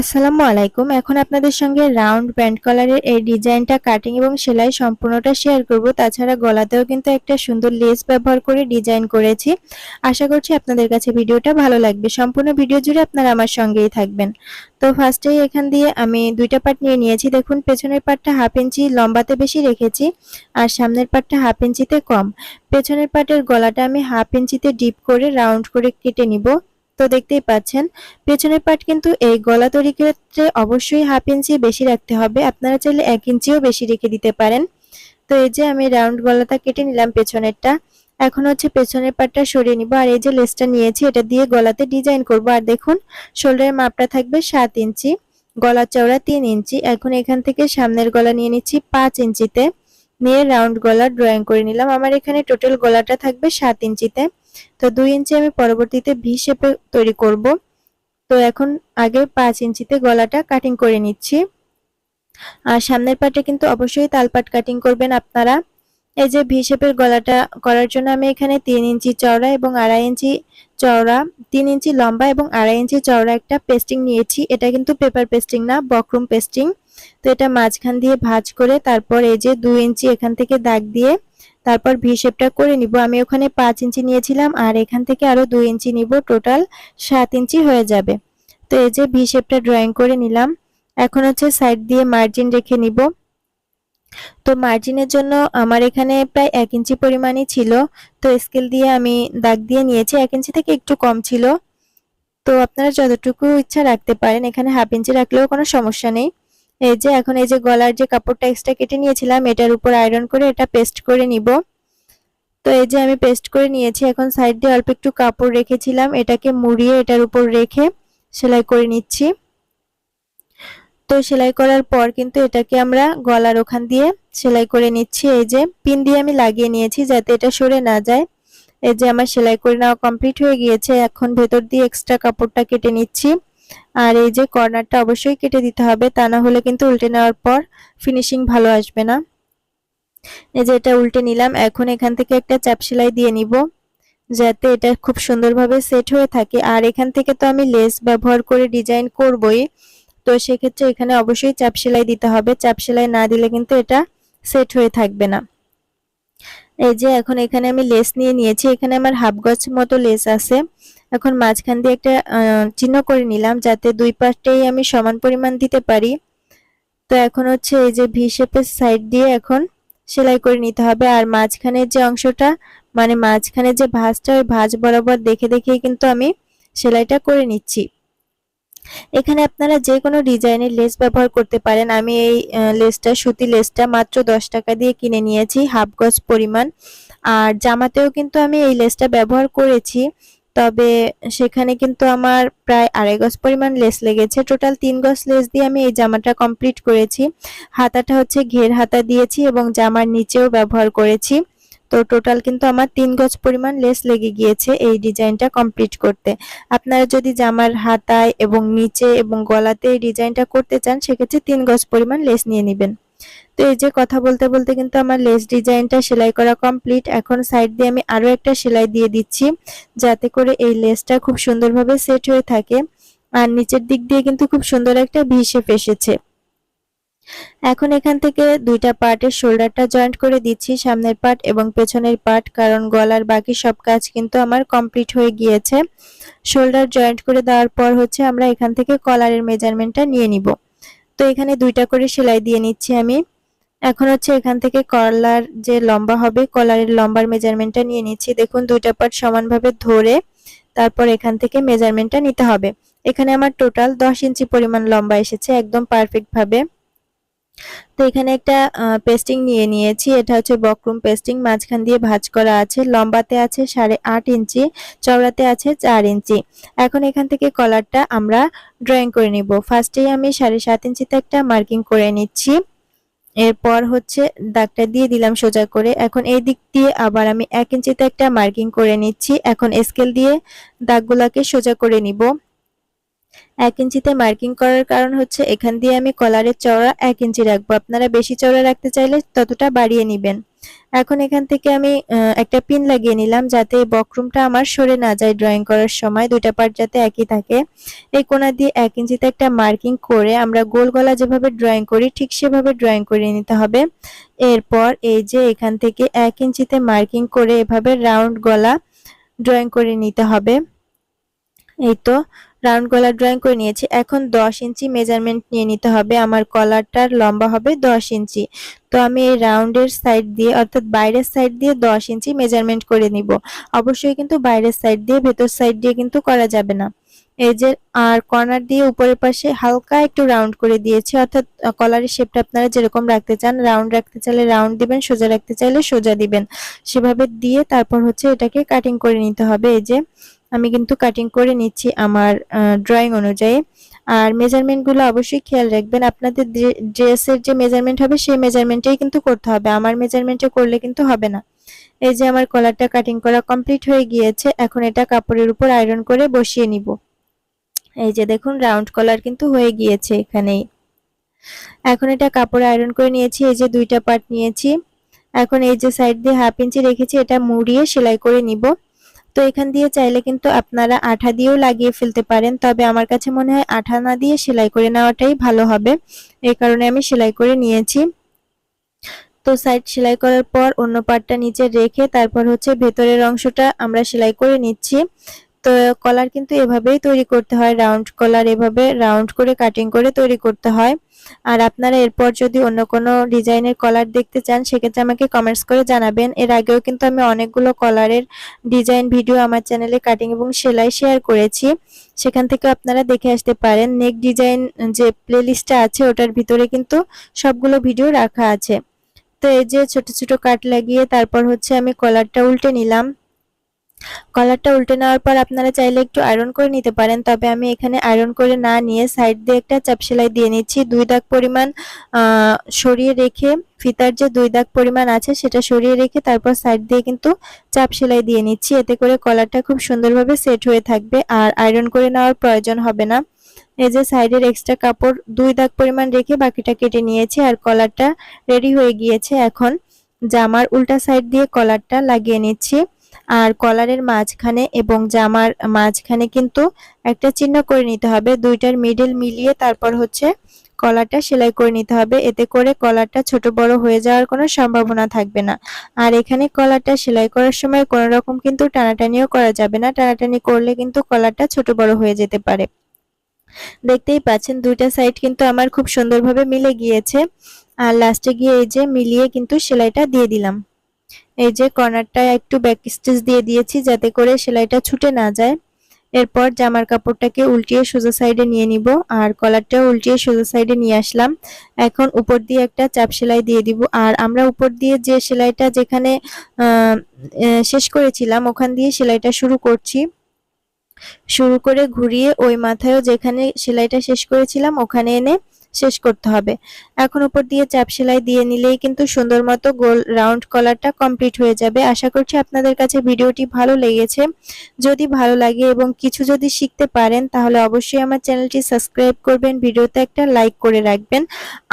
আসসালামু আলাইকুম। এখন আপনাদের সঙ্গে রাউন্ড ব্যান্ড কলারের এই ডিজাইনটা, কাটিং এবং সেলাই সম্পূর্ণটা শেয়ার করব। তাছাড়া গলাতেও কিন্তু একটা সুন্দর লেস ব্যবহার করে ডিজাইন করেছি। আশা করছি আপনাদের কাছে ভিডিওটা ভালো লাগবে। সম্পূর্ণ ভিডিও জুড়ে আপনারা আমার সঙ্গেই থাকবেন। তো ফার্স্টেই এখান দিয়ে আমি দুইটা পার্ট নিয়ে নিয়েছি। দেখুন, পেছনের পার্টটা হাফ ইঞ্চি লম্বাতে বেশি রেখেছি আর সামনের পার্টটা হাফ ইঞ্চিতে কম। পেছনের পার্টের গলাটা আমি হাফ ইঞ্চিতে ডিপ করে রাউন্ড করে কেটে নিব। তো দেখতেই পাচ্ছেন। পেছনের পার্ট কিন্তু এই গলা তৈরির ক্ষেত্রে অবশ্যই হাফ ইঞ্চি বেশি রাখতে হবে। আপনারা চাইলে এক ইঞ্চিও বেশি রেখে দিতে পারেন। তো এই যে আমি রাউন্ড গলাটা কেটে নিলাম পেছনেরটা। এখন হচ্ছে পেছনের পার্টটা সরিয়ে নিব। আর এই যে লেসটা নিয়েছি, এটা দিয়ে গলাতে ডিজাইন করব। আর দেখুন শোল্ডারের মাপটা থাকবে সাত ইঞ্চি গলা চওড়া তিন ইঞ্চি এখন এখান থেকে সামনের গলা নিয়ে নিচ্ছি পাঁচ ইঞ্চিতে নিয়ে রাউন্ড গলা ড্রয়িং করে নিলাম। আমার এখানে টোটাল গলাটা থাকবে সাত ইঞ্চিতে তো দুই ইঞ্চি আমি পরবর্তীতে ভি শেপে তৈরি করব। তো এখন আগে পাঁচ ইঞ্চিতে গলাটা কাটিং করে নিচ্ছি। আর সামনের পাটে কিন্তু অবশ্যই তালপাট কাটিং করবেন আপনারা। এই যে ভি শেপের গলাটা করার জন্য আমি এখানে তিন ইঞ্চি চওড়া এবং আড়াই ইঞ্চি চওড়া, তিন ইঞ্চি লম্বা এবং আড়াই ইঞ্চি চওড়া একটা পেস্টিং নিয়েছি। এটা কিন্তু পেপার পেস্টিং না, বকরুম পেস্টিং তো এটা মাঝখান দিয়ে ভাজ করে তারপর এই যে দুই ইঞ্চি এখান থেকে দাগ দিয়ে তারপর ভি শেপটা করে নিব। আমি ওখানে পাঁচ ইঞ্চি নিয়েছিলাম আর এখান থেকে আরও দুই ইঞ্চি নিব। টোটাল সাত ইঞ্চি হয়ে যাবে। তো এই যে ভি শেপটা ড্রয়িং করে নিলাম। এখন হচ্ছে সাইড দিয়ে মার্জিন রেখে নিব। তো মার্জিনের জন্য আমার এখানে প্রায় এক ইঞ্চি পরিমাণই ছিল। তো স্কেল দিয়ে আমি দাগ দিয়ে নিয়েছি। এক ইঞ্চি থেকে একটু কম ছিল। তো আপনারা যতটুকু ইচ্ছা রাখতে পারেন, এখানে হাফ ইঞ্চি রাখলেও কোনো সমস্যা নেই। এই যে এখন এই যে গলার যে কাপড়টা এক্সট্রা কেটে নিয়েছিলাম, এটার উপর আয়রন করে এটা পেস্ট করে নিব। তো এই যে আমি পেস্ট করে নিয়েছি, এখন সাইড দিয়ে অল্প একটু কাপড় রেখেছিলাম, এটাকে মুড়িয়ে এটার উপর রেখে সেলাই করে নিচ্ছি। তো সেলাই করার পর কিন্তু এটাকে আমরা গলার ওখান দিয়ে সেলাই করে নিচ্ছি। এই যে পিন দিয়ে আমি লাগিয়ে নিয়েছি যাতে এটা সরে না যায়। এই যে আমার সেলাই করে নেওয়া কমপ্লিট হয়ে গিয়েছে, এখন ভেতর দিয়ে এক্সট্রা কাপড়টা কেটে নিচ্ছি। আর এই যে কর্নারটা অবশ্যই কেটে দিতে হবে, তা না হলে কিন্তু উল্টে নেওয়ার পর ফিনিশিং ভালো আসবে না। এই যে এটা উল্টে নিলাম, এখন এখান থেকে একটা চাপ সেলাই দিয়ে নিব, যাতে এটা খুব সুন্দরভাবে সেট হয়ে থাকে। আর এখান থেকে তো আমি লেস ব্যবহার করে ডিজাইন করবই, তো সেক্ষেত্রে এখানে অবশ্যই চাপ সেলাই দিতে হবে। চাপ সেলাই না দিলে কিন্তু এটা সেট হয়ে থাকবে না। এই যে এখন এখানে আমি লেস নিয়ে নিয়েছি, এখানে আমার হাফ গজ মতো লেস আছে। এখন মাঝখান দিয়ে একটা চিহ্ন করে নিলাম যাতে দুই পাশটাই আমি সমান পরিমাণ দিতে পারি। তো এখন হচ্ছে এই যে ভি শেপের সাইড দিয়ে এখন সেলাই করে নিতে হবে। আর মাঝখানের যে অংশটা মানে মাঝখানে যে ভাঁজটা, ওই ভাঁজ বরাবর দেখে দেখেই কিন্তু আমি সেলাইটা করে নিচ্ছি। এখানে আপনারা যে কোনো ডিজাইনের লেস ব্যবহার করতে পারেন। আমি এই লেসটা, সুতি লেসটা মাত্র দশ টাকা দিয়ে কিনে নিয়েছি, হাফ গজ পরিমাণ। আর জামাতেও কিন্তু আমি এই লেসটা ব্যবহার করেছি। তবে সেখানে কিন্তু আমার প্রায় আড়াই গজ পরিমাণ লেস লেগেছে। টোটাল তিন গজ লেস দিয়ে আমি এই জামাটা কমপ্লিট করেছি। হাতাটা হচ্ছে ঘের হাতা দিয়েছি এবং জামার নিচেও ব্যবহার করেছি। তো টোটাল কিন্তু আমার তিন গজ পরিমাণ লেস লেগে গিয়েছে এই ডিজাইনটা কমপ্লিট করতে। আপনারা যদি জামার হাতায় এবং নিচে এবং গলাতে এই ডিজাইনটা করতে চান, সেক্ষেত্রে তিন গজ পরিমাণ লেস নিয়ে নেবেন। তো এই যে কথা বলতে বলতে কিন্তু আমার লেস ডিজাইনটা সেলাই করা কমপ্লিট এখন সাইড দিয়ে আমি আরও একটা সেলাই দিয়ে দিচ্ছি, যাতে করে এই লেসটা খুব সুন্দরভাবে সেট হয়ে থাকে। আর নিচের দিক দিয়ে কিন্তু খুব সুন্দর একটা ভি শেপ এসেছে। এখন এখান থেকে দুইটা পার্টের শোল্ডারটা জয়েন্ট করে দিচ্ছি, সামনের পার্ট এবং পেছনের পার্ট কারণ গলার বাকি সব কাজ কিন্তু আমার কমপ্লিট হয়ে গিয়েছে। শোল্ডার জয়েন্ট করে দেওয়ার পর হচ্ছে আমরা এখান থেকে কলারের মেজারমেন্টটা নিয়ে নিব। তো এখানে দুইটা করে সেলাই দিয়ে নিচ্ছি আমি। এখন হচ্ছে এখান থেকে কলার যে লম্বা হবে, কলারের লম্বার মেজারমেন্টটা নিয়ে নিচ্ছি। দেখুন, দুইটা পার্ট সমানভাবে ধরে তারপর এখান থেকে মেজারমেন্টটা নিতে হবে। এখানে আমার টোটাল দশ ইঞ্চি পরিমাণ লম্বা এসেছে, একদম পারফেক্ট ভাবে। তো এখানে একটা পেস্টিং নিয়ে নিয়েছি। এটা হচ্ছে বকরুম পেস্টিং মাঝখান দিয়ে ভাজ করা আছে। লম্বাতে আছে সাড়ে আট ইঞ্চি, চওড়াতে আছে চার ইঞ্চি। এখন এখান থেকে কলারটা আমরা ড্রয়িং করে নিব। ফার্স্টেই আমি সাড়ে সাত ইঞ্চিতে একটা মার্কিং করে নিচ্ছি। এরপর হচ্ছে দাগটা দিয়ে দিলাম সোজা করে। এখন এই দিক দিয়ে আবার আমি এক ইঞ্চিতে একটা মার্কিং করে নিচ্ছি। এখন স্কেল দিয়ে দাগগুলাকে সোজা করে নিব। এক ইঞ্চিতে মার্কিং করার কারণ হচ্ছে, এখান দিয়ে আমি কলারের চওড়া এক ইঞ্চি রাখব। আপনারা বেশি চওড়া রাখতে চাইলে ততটা বাড়িয়ে নিবেন। এখন এখান থেকে আমি একটা পিন লাগিয়ে নিলাম যাতে বক্রমটা আমার সরে না যায় ড্রয়িং করার সময়। দুইটা পার্ট যাতে একই থাকে। এই কোণা দিয়ে এক ইঞ্চিতে একটা মার্কিং করে আমরা গোল গলা যেভাবে ড্রয়িং করি, ঠিক সেভাবে ড্রয়িং করে নিতে হবে। এরপর এই যে এখান থেকে এক ইঞ্চিতে মার্কিং করে এভাবে রাউন্ড গলা ড্রয়িং করে নিতে হবে। এই তো রাউন্ড গলা ড্রয়িং করে নিয়েছি। এখন দশ ইঞ্চি মেজারমেন্ট নিয়ে নিতে হবে। আমার কলারটার লম্বা হবে দশ ইঞ্চি। তো আমি এই রাউন্ডের সাইড দিয়ে, অর্থাৎ বাইরের সাইড দিয়ে দশ ইঞ্চি মেজারমেন্ট করে নিব। অবশ্যই কিন্তু বাইরের সাইড দিয়ে, ভেতর সাইড দিয়ে কিন্তু করা যাবে না। এই যে, আর কর্নার দিয়ে উপরের পাশে হালকা একটু রাউন্ড করে দিয়েছি। অর্থাৎ কলারের শেপটা আপনারা যেরকম রাখতে চান, রাউন্ড রাখতে চাইলে রাউন্ড দিবেন, সোজা রাখতে চাইলে সোজা দিবেন। সেভাবে দিয়ে তারপর হচ্ছে এটাকে কাটিং করে নিতে হবে। এই যে আমি কিন্তু কাটিং করে নিচ্ছি আমার ড্রয়িং অনুযায়ী। আর মেজারমেন্টগুলো অবশ্যই খেয়াল রাখবেন। আপনাদের ড্রেসের যে মেজারমেন্ট হবে, সেই মেজারমেন্টেই কিন্তু করতে হবে। আমার মেজারমেন্টে করলে কিন্তু হবে না। এই যে আমার কলারটা কাটিং করা কমপ্লিট হয়ে গিয়েছে, এখন এটা কাপড়ের উপর আয়রন করে বসিয়ে নিব। এই যে দেখুন রাউন্ড কলার কিন্তু হয়ে গিয়েছে এখানেই। এখন এটা কাপড় আয়রন করে নিয়েছি, এই যে দুইটা পার্ট নিয়েছি। এখন এই যে সাইড দিয়ে হাফ ইঞ্চি রেখেছি, এটা মুড়িয়ে সেলাই করে নিব। তো এখান দিয়ে চাইলে কিন্তু আপনারা আঠা দিয়েও লাগিয়ে ফেলতে পারেন। তবে আমার কাছে মনে হয় আঠা না দিয়ে সেলাই করে নেওয়াটাই ভালো হবে। এই কারণে আমি সেলাই করে নিয়েছি। তো সাইড সেলাই করার পর অন্য পার্টটা নিচে রেখে তারপর হচ্ছে ভেতরের অংশটা আমরা সেলাই করে নিচ্ছি। তো কলার কিন্তু এভাবেই তৈরি করতে হয় রাউন্ড কলার এভাবে রাউন্ড করে কাটিং করে তৈরি করতে হয়। আর আপনারা এরপর যদি অন্য কোনো ডিজাইনের কলার দেখতে চান, সেক্ষেত্রে আমাকে কমেন্টস করে জানাবেন। এর আগেও কিন্তু আমি অনেকগুলো কলারের ডিজাইন ভিডিও আমার চ্যানেলে কাটিং এবং সেলাই শেয়ার করেছি। সেখান থেকে আপনারা দেখে আসতে পারেন। নেক ডিজাইন যে প্লেলিস্টটা আছে, ওটার ভিতরে কিন্তু সবগুলো ভিডিও রাখা আছে। তো এই যে ছোট ছোট কাট লাগিয়ে তারপর হচ্ছে আমি কলারটা উল্টে নিলাম। কলারটা উল্টে নেওয়ার পর আপনারা চাইলে একটু আয়রন করে নিতে পারেন। তবে আমি এখানে আয়রন করে না নিয়ে সাইড দিয়ে একটা চাপ সেলাই দিয়ে নিচ্ছি। দুই দাগ পরিমাণ সরিয়ে রেখে ফিতার যে দুই দাগ পরিমাণ আছে সেটা সরিয়ে রেখে তারপর সাইড দিয়ে কিন্তু চাপ সেলাই দিয়ে নিচ্ছি। এতে করে কলারটা খুব সুন্দরভাবে সেট হয়ে থাকবে আর আয়রন করে নেওয়ার প্রয়োজন হবে না। এই যে সাইডের এক্সট্রা কাপড় দুই দাগ পরিমাণ রেখে বাকিটা কেটে নিয়েছি আর কলারটা রেডি হয়ে গিয়েছে। এখন জামার উল্টা সাইড দিয়ে কলারটা লাগিয়ে নিচ্ছি। আর কলারের মাঝখানে এবং জামার মাঝখানে কিন্তু একটা চিহ্ন করে নিতে হবে। দুইটার মিডল মিলিয়ে তারপর হচ্ছে কলারটা সেলাই করে নিতে হবে। এতে করে কলারটা ছোট বড় হয়ে যাওয়ার কোনো সম্ভাবনা থাকবে না। আর এখানে কলারটা সেলাই করার সময় কোনো রকম কিন্তু টানাটানিও করা যাবে না। টানাটানি করলে কিন্তু কলারটা ছোট বড় হয়ে যেতে পারে। দেখতেই পাচ্ছেন দুইটা সাইড কিন্তু আমার খুব সুন্দরভাবে মিলে গিয়েছে। আর লাস্টে গিয়ে এই যে মিলিয়ে কিন্তু সেলাইটা দিয়ে দিলাম। এই যে কর্নারটা একটু ব্যাক স্টিচ দিয়ে দিয়েছি যাতে করে সেলাইটা ছুটে না যায়। এরপর জামার কাপড়টাকে উল্টিয়ে সোজা সাইডে নিয়ে নিব আর কলারটাও উল্টিয়ে সোজা সাইডে নিয়ে আসলাম। এখন উপর দিয়ে একটা চাপ সেলাই দিয়ে দিব। আর আমরা উপর দিয়ে যে সেলাইটা যেখানে শেষ করেছিলাম, ওখান দিয়ে সেলাইটা শুরু করছি। শুরু করে ঘুরিয়ে ওই মাথায়ও যেখানে সেলাইটা শেষ করেছিলাম, ওখানে এনে শেষ করতে হবে। এখন উপর দিয়ে চাপ সেলাই দিয়ে নিলেই কিন্তু সুন্দর মতো গোল রাউন্ড কলারটা কমপ্লিট হয়ে যাবে। আশা করছি আপনাদের কাছে ভিডিওটি ভালো লেগেছে। যদি ভালো লাগে এবং কিছু যদি শিখতে পারেন, তাহলে অবশ্যই আমার চ্যানেলটি সাবস্ক্রাইব করবেন, ভিডিওতে একটা লাইক করে রাখবেন।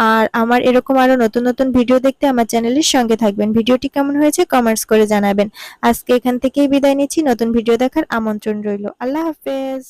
আর আমার এরকম আরও নতুন নতুন ভিডিও দেখতে আমার চ্যানেলের সঙ্গে থাকবেন। ভিডিওটি কেমন হয়েছে কমেন্টস করে জানাবেন। আজকে এখান থেকেই বিদায় নিচ্ছি। নতুন ভিডিও দেখার আমন্ত্রণ রইল। আল্লাহ হাফেজ।